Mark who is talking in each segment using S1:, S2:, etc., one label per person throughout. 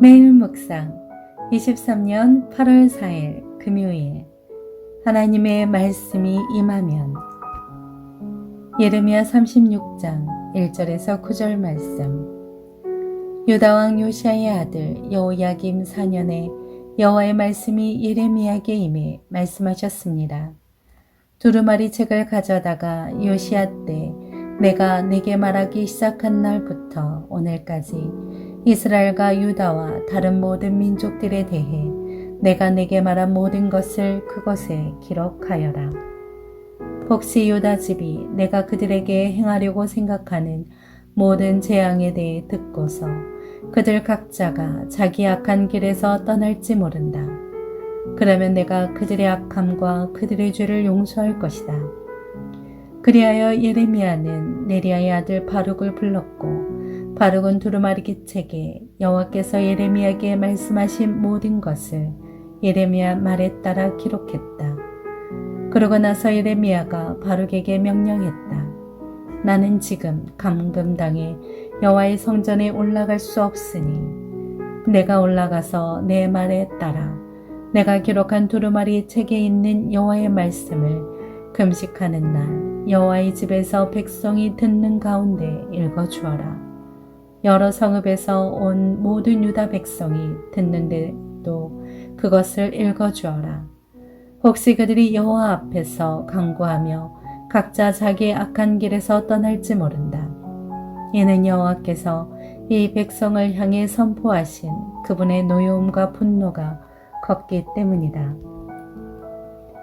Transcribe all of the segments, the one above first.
S1: 매일 묵상 23년 8월 4일 금요일. 하나님의 말씀이 임하면. 예레미야 36장 1절에서 9절 말씀. 유다왕 요시아의 아들 여호야김 4년에 여호와의 말씀이 예레미야에게 임해 말씀하셨습니다. 두루마리 책을 가져다가 요시아 때 내가 내게 말하기 시작한 날부터 오늘까지 이스라엘과 유다와 다른 모든 민족들에 대해 내가 내게 말한 모든 것을 그곳에 기록하여라. 혹시 유다 집이 내가 그들에게 행하려고 생각하는 모든 재앙에 대해 듣고서 그들 각자가 자기 악한 길에서 떠날지 모른다. 그러면 내가 그들의 악함과 그들의 죄를 용서할 것이다. 그리하여 예레미야는 네리아의 아들 바룩을 불렀고 바룩은 두루마리 책에 여호와께서 예레미야에게 말씀하신 모든 것을 예레미야 말에 따라 기록했다. 그러고 나서 예레미야가 바룩에게 명령했다. 나는 지금 감금당해 여호와의 성전에 올라갈 수 없으니 내가 올라가서 내 말에 따라 내가 기록한 두루마리 책에 있는 여호와의 말씀을 금식하는 날 여호와의 집에서 백성이 듣는 가운데 읽어 주어라. 여러 성읍에서 온 모든 유다 백성이 듣는데도 그것을 읽어 주어라. 혹시 그들이 여호와 앞에서 강구하며 각자 자기의 악한 길에서 떠날지 모른다. 이는 여호와께서 이 백성을 향해 선포하신 그분의 노여움과 분노가 컸기 때문이다.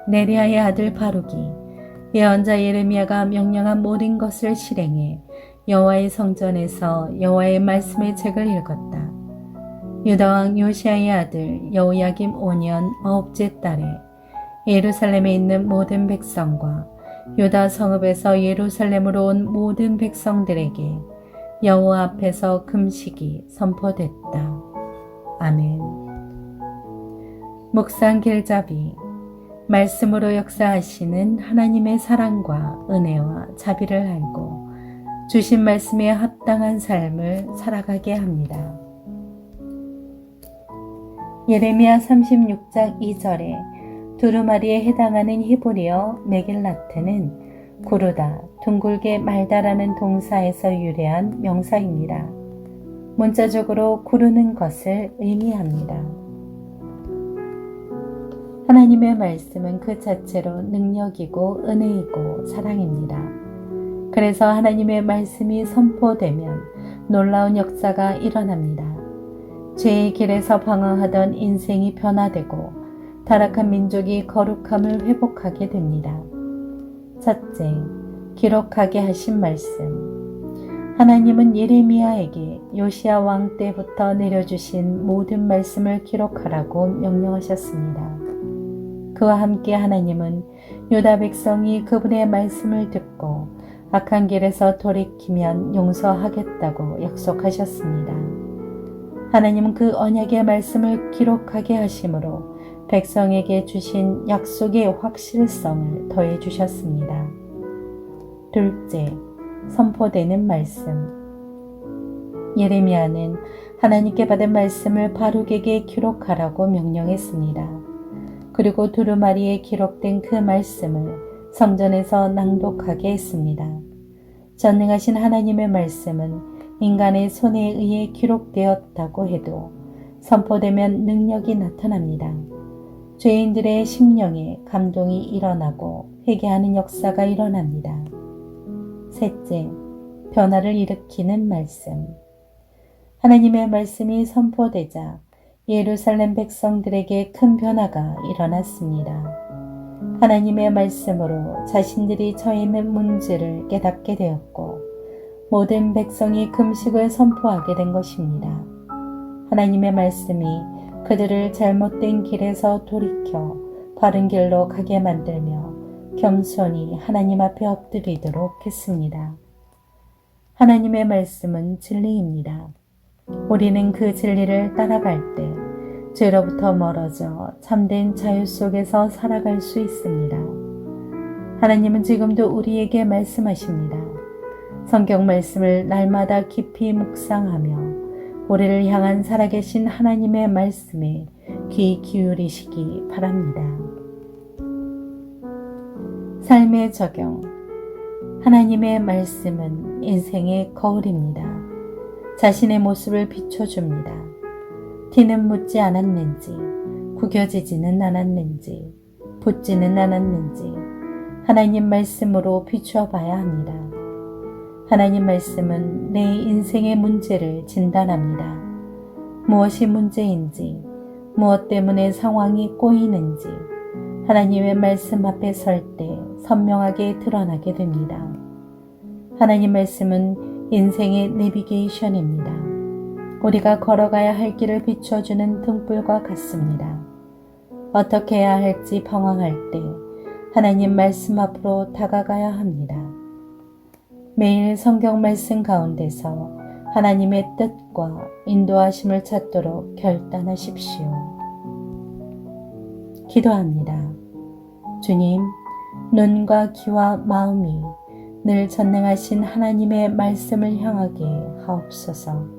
S1: 네리아의 아들 바룩이 예언자 예레미야가 명령한 모든 것을 실행해 여호와의 성전에서 여호와의 말씀의 책을 읽었다. 유다 왕 요시아의 아들 여호야김 5년 아홉째 달에 예루살렘에 있는 모든 백성과 유다 성읍에서 예루살렘으로 온 모든 백성들에게 여호와 앞에서 금식이 선포됐다. 아멘. 묵상 길잡이 말씀으로 역사하시는 하나님의 사랑과 은혜와 자비를 알고 주신 말씀에 합당한 삶을 살아가게 합니다. 예레미야 36장 2절에 두루마리에 해당하는 히브리어 메길라트는 구르다, 둥글게 말다라는 동사에서 유래한 명사입니다. 문자적으로 구르는 것을 의미합니다. 하나님의 말씀은 그 자체로 능력이고 은혜이고 사랑입니다. 그래서 하나님의 말씀이 선포되면 놀라운 역사가 일어납니다. 죄의 길에서 방황하던 인생이 변화되고 타락한 민족이 거룩함을 회복하게 됩니다. 첫째, 기록하게 하신 말씀. 하나님은 예레미야에게 요시아 왕 때부터 내려주신 모든 말씀을 기록하라고 명령하셨습니다. 그와 함께 하나님은 유다 백성이 그분의 말씀을 듣고 악한 길에서 돌이키면 용서하겠다고 약속하셨습니다. 하나님은 그 언약의 말씀을 기록하게 하심으로 백성에게 주신 약속의 확실성을 더해 주셨습니다. 둘째, 선포되는 말씀. 예레미야는 하나님께 받은 말씀을 바룩에게 기록하라고 명령했습니다. 그리고 두루마리에 기록된 그 말씀을 성전에서 낭독하게 했습니다. 전능하신 하나님의 말씀은 인간의 손에 의해 기록되었다고 해도 선포되면 능력이 나타납니다. 죄인들의 심령에 감동이 일어나고 회개하는 역사가 일어납니다. 셋째, 변화를 일으키는 말씀. 하나님의 말씀이 선포되자 예루살렘 백성들에게 큰 변화가 일어났습니다. 하나님의 말씀으로 자신들이 처해 있는 문제를 깨닫게 되었고 모든 백성이 금식을 선포하게 된 것입니다. 하나님의 말씀이 그들을 잘못된 길에서 돌이켜 바른 길로 가게 만들며 겸손히 하나님 앞에 엎드리도록 했습니다. 하나님의 말씀은 진리입니다. 우리는 그 진리를 따라갈 때 죄로부터 멀어져 참된 자유 속에서 살아갈 수 있습니다. 하나님은 지금도 우리에게 말씀하십니다. 성경 말씀을 날마다 깊이 묵상하며 우리를 향한 살아계신 하나님의 말씀에 귀 기울이시기 바랍니다. 삶의 적용 하나님의 말씀은 인생의 거울입니다. 자신의 모습을 비춰줍니다. 티는 묻지 않았는지, 구겨지지는 않았는지, 붓지는 않았는지, 하나님 말씀으로 비추어 봐야 합니다. 하나님 말씀은 내 인생의 문제를 진단합니다. 무엇이 문제인지, 무엇 때문에 상황이 꼬이는지, 하나님의 말씀 앞에 설 때 선명하게 드러나게 됩니다. 하나님 말씀은 인생의 내비게이션입니다. 우리가 걸어가야 할 길을 비춰주는 등불과 같습니다. 어떻게 해야 할지 방황할 때 하나님 말씀 앞으로 다가가야 합니다. 매일 성경 말씀 가운데서 하나님의 뜻과 인도하심을 찾도록 결단하십시오. 기도합니다. 주님, 눈과 귀와 마음이 늘 전능하신 하나님의 말씀을 향하게 하옵소서.